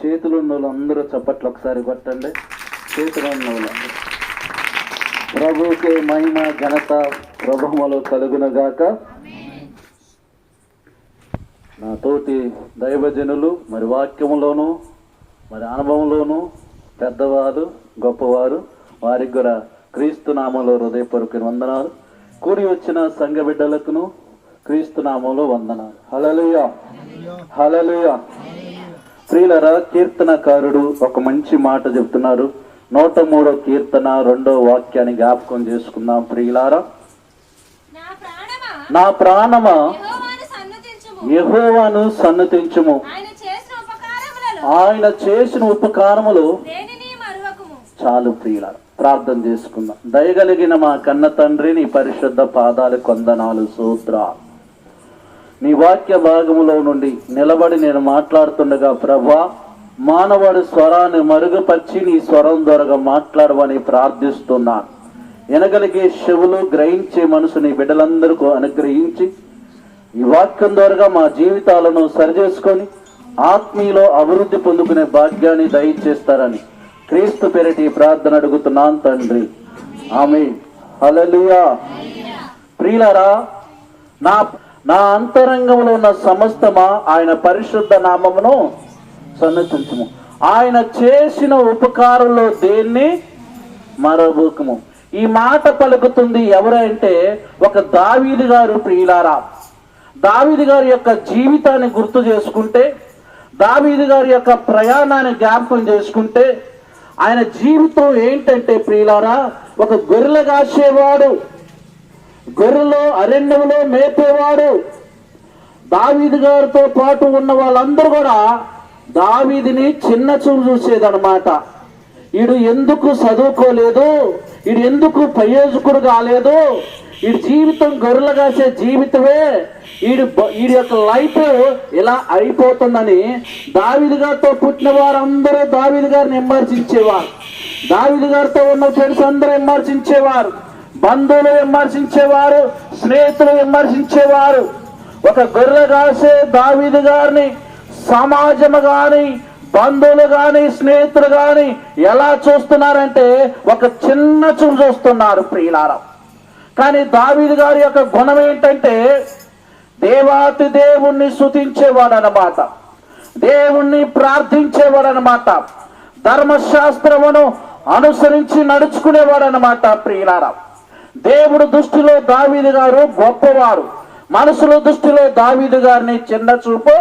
చేతులు ఉన్న వాళ్ళు అందరూ చప్పట్లు ఒకసారి కొట్టండి. చేతులు ఉన్న వాళ్ళు ప్రభుకే మహిమ ఘనత ప్రభుమలో కలుగునగాక. నా తోటి దైవజనులు మరి వాక్యములోను మరి అనుభవంలోను పెద్దవారు గొప్పవారు వారికి కూడా క్రీస్తు నామంలో హృదయపూర్వక వందనాలు. కూడి వచ్చిన సంఘ బిడ్డలకును క్రీస్తు నామంలో వందనాలు. హలలుయా హలలుయా ప్రియులరా కీర్తనకారుడు ఒక మంచి మాట చెప్తున్నారు. నూట మూడో కీర్తన రెండో వాక్యాన్ని జ్ఞాపకం చేసుకుందాం ప్రియులారా. నా ప్రాణమా? యెహోవాను సన్నుతించుము. ఆయన చేసిన ఉపకారములు చాలు ప్రియుల ప్రార్థన చేసుకుందాం. దయగలిగిన మా కన్న తండ్రి నీ పరిశుద్ధ పాదాలు కొందనాలు సూత్ర. నీ వాక్య భాగములో నుండి నిలబడి నేను మాట్లాడుతుండగా ప్రభా మానవుడి స్వరాన్ని మరుగుపరిచి నీ స్వరం ద్వారా మాట్లాడవని ప్రార్థిస్తున్నాను. వినగలిగే శివులు గ్రహించే మనసు నీ బిడ్డలందరికీ అనుగ్రహించి ఈ వాక్యం ద్వారా మా జీవితాలను సరిచేసుకొని ఆత్మీయలో అభివృద్ధి పొందుకునే భాగ్యాన్ని దయచేస్తారని క్రీస్తు పెరటి ప్రార్థన అడుగుతున్నాను తండ్రి. ఆమె అలలియా ప్రియులరా నా నా అంతరంగంలో ఉన్న సమస్తమా ఆయన పరిశుద్ధ నామమును సన్నతించము ఆయన చేసిన ఉపకారంలో దేన్ని మరొకము ఈ మాట పలుకుతుంది ఎవరంటే ఒక దావీది గారు ప్రియులారా. దావీది గారి యొక్క జీవితాన్ని గుర్తు చేసుకుంటే దావీది గారి యొక్క ప్రయాణాన్ని జ్ఞాపకం చేసుకుంటే ఆయన జీవితం ఏంటంటే ప్రియులారా ఒక గొర్రెలు కాసేవాడు. గొర్రెలో అరణ్యంలో మేపేవాడు. దావీదు గారితో పాటు ఉన్న వాళ్ళందరూ కూడా దావీదిని చిన్న చూపు చూసేదనమాట ఈడు ఎందుకు చదువుకోలేదు? ఈడు ఎందుకు ప్రయోజకుడు కాలేదు? వీడి జీవితం గొర్రెలు కాసే జీవితమే ఈడు బ- యొక్క లైఫ్ ఇలా అయిపోతుందని దావిది గారితో పుట్టిన వారందరూ దావిది గారిని విమర్శించేవారు దావిది గారితో ఉన్న ఫ్రెండ్స్ అందరూ విమర్శించేవారు బంధువులు విమర్శించేవారు స్నేహితులు విమర్శించేవారు. ఒక గొర్రె కాసే దావీదు గారిని సమాజము గాని బంధువులు గాని స్నేహితులు గాని ఎలా చూస్తున్నారంటే ఒక చిన్న చూపు చూస్తున్నారు ప్రియులారం. కానీ దావీదు గారి యొక్క గుణం ఏంటంటే దేవాతి దేవుణ్ణి శుతించేవాడు అన్నమాట దేవుణ్ణి ప్రార్థించేవాడు అన్నమాట ధర్మశాస్త్రమును అనుసరించి నడుచుకునేవాడు అనమాట ప్రియులారావు దేవుడు దృష్టిలో దావీదు గారు గొప్పవారు. మనసుల దృష్టిలో దావీదు గారిని చిన్న చూపు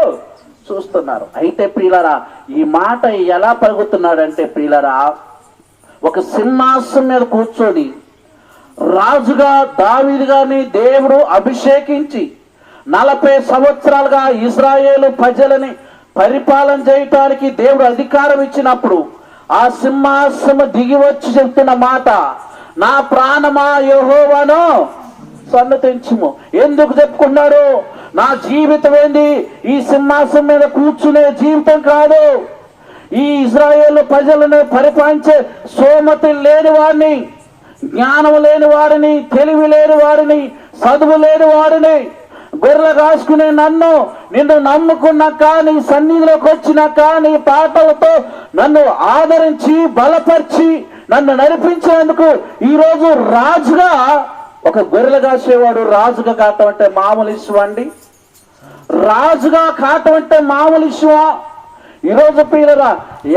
చూస్తున్నారు. అయితే ప్రియులరా ఈ మాట ఎలా పలుకుతున్నాడంటే ప్రియులరా ఒక సింహాసనం మీద కూర్చొని రాజుగా దావీదు గారిని దేవుడు అభిషేకించి నలభై సంవత్సరాలుగా ఇస్రాయేలు ప్రజలని పరిపాలన చేయటానికి దేవుడు అధికారం ఇచ్చినప్పుడు ఆ సింహాసనం దిగి వచ్చి చెప్తున్న మాట నా ప్రాణమా యెహోవాను? సన్నతించుము. ఎందుకు చెప్పుకున్నాడు? నా జీవితం ఏంది? ఈ సింహాసనం మీద కూర్చునే జీవితం కాదు. ఈ ఇజ్రాయేల్ ప్రజలను పరిపాలించే సోమతి లేని వాడిని జ్ఞానం లేని వాడిని తెలివి లేని వాడిని చదువు లేని వాడిని గొర్రెలు కాసుకునే నన్ను నిన్ను నమ్ముకున్నాక నీ సన్నిధిలోకి వచ్చినాక నీ పాటలతో నన్ను ఆదరించి బలపరిచి నన్ను నడిపించేందుకు ఈరోజు రాజుగా ఒక గొర్రెలు కాసేవాడు రాజుగా కాటం అంటే మామూలు ఇష్టం అండి. రాజుగా కాటం అంటే మామూలు ఇష్టమా? ఈరోజు పిల్లరా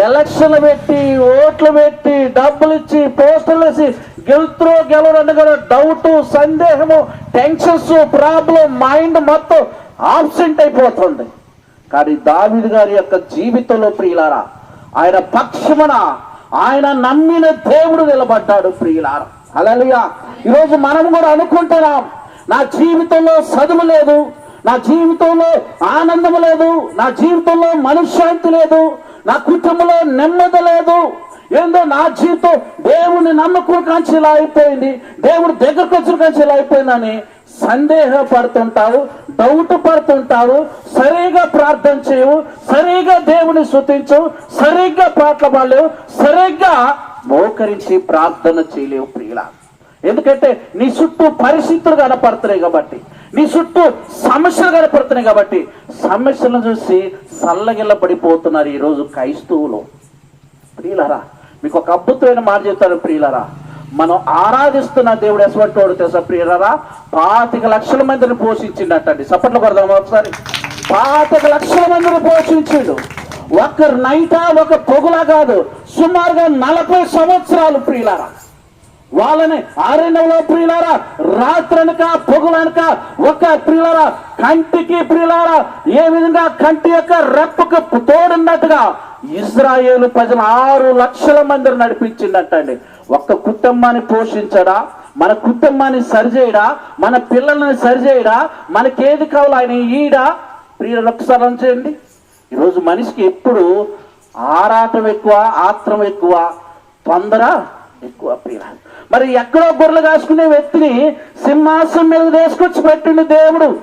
ఎలక్షన్లు పెట్టి ఓట్లు పెట్టి డబ్బులు ఇచ్చి పోస్టులు వేసి గెలుతురో గెలవడం కూడా డౌట్ సందేహము టెన్షన్స్ ప్రాబ్లం మైండ్ మొత్తం ఆబ్సెంట్ అయిపోతుంది. కానీ దావిడి గారి యొక్క జీవితంలో ప్రియులారా ఆయన పక్షమున ఆయన నమ్మిన దేవుడు నిలబడ్డాడు ప్రియులార. అలలుయా ఈరోజు మనం కూడా అనుకుంటున్నాం నా జీవితంలో చదువు లేదు నా జీవితంలో ఆనందం లేదు నా జీవితంలో మనశ్శాంతి లేదు నా కుటుంబంలో నెమ్మది లేదు. ఏందో నా జీవితం దేవుని నమ్మకం కాంచి ఇలా అయిపోయింది దేవుడు దగ్గరకు వచ్చిన కాంచి ఇలా అయిపోయిందని సందేహపడుతుంటావు డౌట్ పడుతుంటావు సరిగా ప్రార్థన చేయవు. సరిగా దేవుని శృతించవు సరిగ్గా పాటలు పాడలేవు. సరిగ్గా మోకరించి ప్రార్థన చేయలేవు ప్రియుల. ఎందుకంటే నీ చుట్టూ పరిస్థితులు కనపడుతున్నాయి కాబట్టి నీ చుట్టూ సమస్యలు కనపడుతున్నాయి కాబట్టి సమస్యలను చూసి సల్లగిల్ల పడిపోతున్నారు ఈరోజు క్రైస్తవులు. ప్రియులరా మీకు ఒక అద్భుతమైన మాట చెప్తారు ప్రియులరా. మనం ఆరాధిస్తున్న దేవుడు ఎటువంటి తెలుసా పాతిక లక్షల మందిని పోషించిండటండి. సపట్లు కొడదాం ఒకసారి? పాతిక లక్షల మందిని పోషించిండు. ఒక నైటా ఒక పొగులా కాదు. సుమారుగా నలభై సంవత్సరాలు ప్రియులారా. వాళ్ళని అరణ్యంలో ప్రియులారా రాత్రనక పొగులనక ఒక ప్రియులారా కంటికి ప్రియులారా ఏ విధంగా కంటి యొక్క రెప్పకు తోడున్నట్టుగా ఇజ్రాయేలు ప్రజలు ఆరు లక్షల మందిని నడిపించిందటండి ఒక్క కుటుంబాన్ని పోషించడా? మన కుటుంబాన్ని సరిచేయడా? మన పిల్లల్ని సరిచేయడా? మనకేది కావాలో ఆయన ఈడ? ప్రియులు ఒకసారి చేయండి. ఈరోజు మనిషికి ఎప్పుడు ఆరాటం ఎక్కువ ఆత్రం ఎక్కువ తొందర ఎక్కువ ప్రియ మరి ఎక్కడో గొర్రెలు కాసుకునే వ్యక్తిని సింహాసనం మీద తీసుకొచ్చి పెట్టిండు దేవుడు.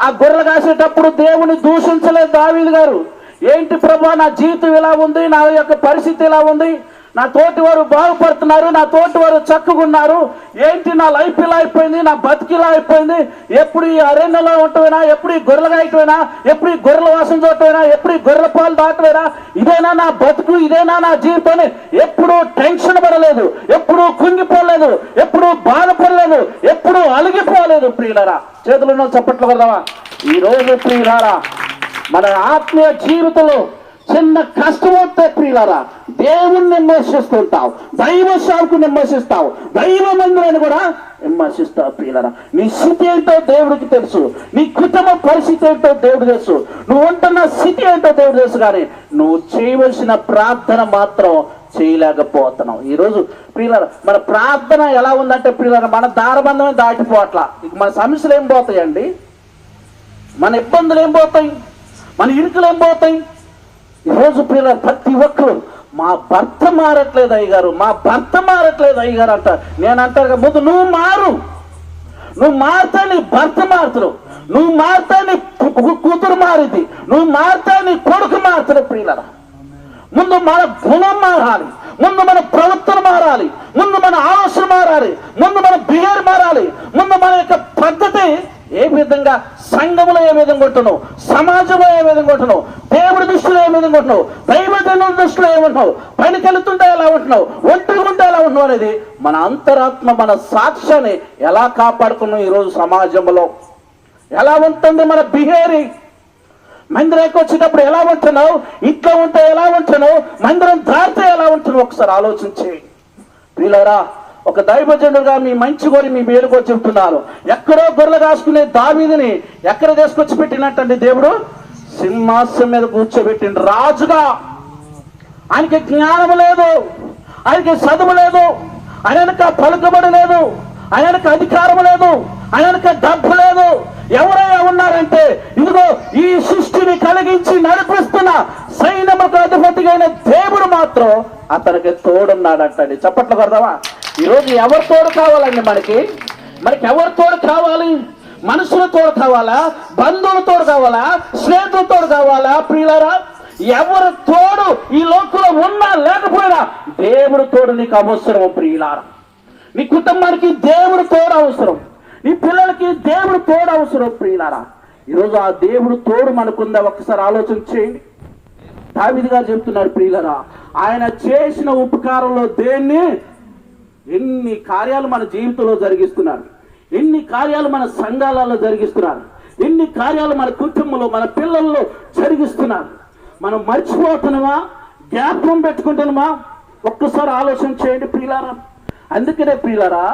ఆ గొర్రెలు కాసేటప్పుడు దేవుని దూషించలేదు దావీలు గారు. ఏంటి ప్రభా నా జీవితం ఇలా ఉంది నా యొక్క పరిస్థితి ఇలా ఉంది? నా తోటి వారు బాగుపడుతున్నారు నా తోటి వారు చక్కగున్నారు. ఏంటి నా లైఫ్ ఇలా అయిపోయింది నా బతికిలా అయిపోయింది? ఎప్పుడు ఈ అరణ్యంలో ఉండటమైనా ఎప్పుడు ఈ గొర్రెలు కాయటమైనా ఎప్పుడు ఈ గొర్రెల వాసన చూడటమైనా? ఎప్పుడు ఈ గొర్రెల పాలు దాటమైనా ఇదేనా నా బతుకు? ఇదేనా నా జీవితం? ఎప్పుడు టెన్షన్ పడలేదు ఎప్పుడు కుంగిపోలేదు ఎప్పుడు బాధపడలేదు ఎప్పుడు అలిగిపోలేదు ప్రియులరా. చేతులను చప్పట్లు కొడదామా? ఈ రోజు ప్రియులారా మన ఆత్మీయ జీవితంలో చిన్న కష్టం వస్తే ప్రియులారా దేవుణ్ణి విమర్శిస్తుంటావు. దైవ శాఖకు విమర్శిస్తావు. దైవ మందులను కూడా విమర్శిస్తావు ప్రియులారా. నీ స్థితి ఏంటో దేవుడికి తెలుసు. నీ కుటుంబ పరిస్థితి ఏంటో దేవుడు తెలుసు. నువ్వు ఉంటున్న స్థితి ఏంటో దేవుడు తెలుసు కానీ నువ్వు చేయవలసిన ప్రార్థన మాత్రం చేయలేకపోతున్నావు. ఈరోజు ప్రియులారా మన ప్రార్థన ఎలా ఉందంటే ప్రియులారా మన దారబంధమే దాటిపోవట్లా ఇక మన సమస్యలు ఏం పోతాయండి? మన ఇబ్బందులు ఏం పోతాయి? మన ఇరుకులు ఏం పోతాయి? ఈరోజు పిల్లల ప్రతి ఒక్కరు మా భర్త మారట్లేదు అయ్యగారు మా భర్త మారట్లేదు అయ్యగారు అంట. నేను అంటారు ముందు నువ్వు మారు. నువ్వు మారితే నీ భర్త మారుతురు నువ్వు మారితే నీ కూతురు మారింది. నువ్వు మారితే నీ కొడుకు మారుతురు ప్రియులరా. ముందు మన గుణం మారాలి. ముందు మన ప్రవర్తన మారాలి. ముందు మన ఆలోచన మారాలి. ముందు మన బిహేవియర్ మారాలి. ముందు మన యొక్క పద్ధతి ఏ విధంగా సంఘంలో ఏ విధంగా ఉంటున్నావు సమాజంలో ఏ విధంగా ఉంటున్నావు దేవుడి దృష్టిలో ఏ విధంగా ఉంటున్నావు దృష్టిలో ఏమంటున్నావు? పనికి వెళుతుంటే ఎలా ఉంటున్నావు? ఒంటరి ఉంటే ఎలా ఉంటున్నావు అనేది మన అంతరాత్మ మన సాక్ష్యాన్ని ఎలా కాపాడుకున్నాం ఈరోజు సమాజంలో? ఎలా ఉంటుంది మన బిహేవియర్? మందిరానికి వచ్చేటప్పుడు ఎలా ఉంటున్నావు? ఇంట్లో ఉంటే ఎలా ఉంటున్నావు? మందిరం దాటితే ఎలా ఉంటున్నావు? ఒకసారి ఆలోచించి. ప్రియులారా ఒక దైవజనుడుగా మీ మంచి కోరి మీ మేలుకో చెప్తున్నారు ఎక్కడో గొర్రెలు కాసుకునే దావీదిని ఎక్కడ తీసుకొచ్చి పెట్టినట్టండి దేవుడు? సింహాసనం మీద కూర్చోబెట్టిండు రాజుగా. ఆయనకి జ్ఞానం లేదు. ఆయనకి చదువు లేదు. ఆయనక పలుకుబడి లేదు. ఆయనకు అధికారం లేదు. ఆయనకు డబ్బు లేదు. ఎవరైనా ఉన్నారంటే ఇదిగో ఈ సృష్టిని కలిగించి నడిపిస్తున్న సైన్యముకు అధిపతిగా అయిన దేవుడు మాత్రం అతనికి తోడున్నాడంటండి. చప్పట్లు కొడదామా? ఈరోజు ఎవరు తోడు కావాలండి మనకి? మనకి ఎవరు తోడు కావాలి? మనుషుల తోడు కావాలా? బంధువుల తోడు కావాలా? స్నేహితుల తోడు కావాలా? ప్రియులరా ఎవరు తోడు ఈ లోకంలో ఉన్నా లేకపోయినా దేవుడు తోడు నీకు అవసరం ప్రియులారా. నీ కుటుంబానికి దేవుడు తోడు అవసరం. నీ పిల్లలకి దేవుడు తోడు అవసరం ప్రియులారా. ఈరోజు ఆ దేవుడు తోడు మనకుందా? ఒకసారి ఆలోచన చేయండి. దావిది గారు చెప్తున్నారు ప్రియులరా ఆయన చేసిన ఉపకారంలో దేన్ని? ఎన్ని కార్యాలు మన జీవితంలో జరిగిస్తున్నారు. ఎన్ని కార్యాలు మన సంఘాలలో జరిగిస్తున్నారు. ఎన్ని కార్యాలు మన కుటుంబంలో మన పిల్లల్లో జరిగిస్తున్నారు. మనం మర్చిపోతున్నామా? జ్ఞాపకం పెట్టుకుంటున్నామా? ఒక్కసారి ఆలోచన చేయండి ప్రియులారా. అందుకనే ప్రియులారా